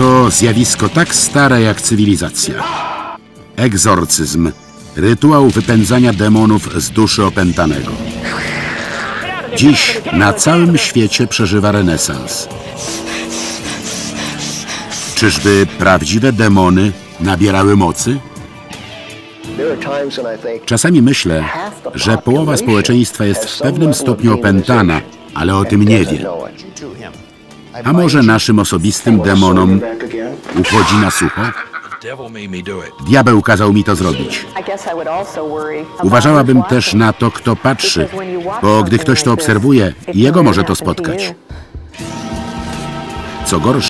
To zjawisko tak stare jak cywilizacja. Egzorcyzm. Rytuał wypędzania demonów z duszy opętanego. Dziś na całym świecie przeżywa renesans. Czyżby prawdziwe demony nabierały mocy? Czasami myślę, że połowa społeczeństwa jest w pewnym stopniu opętana, ale o tym nie wie. A może naszym osobistym demonom uchodzi na sucho? Diabeł kazał mi to zrobić. Uważałabym też na to, kto patrzy, bo gdy ktoś to obserwuje, jego może to spotkać. Co gorsza,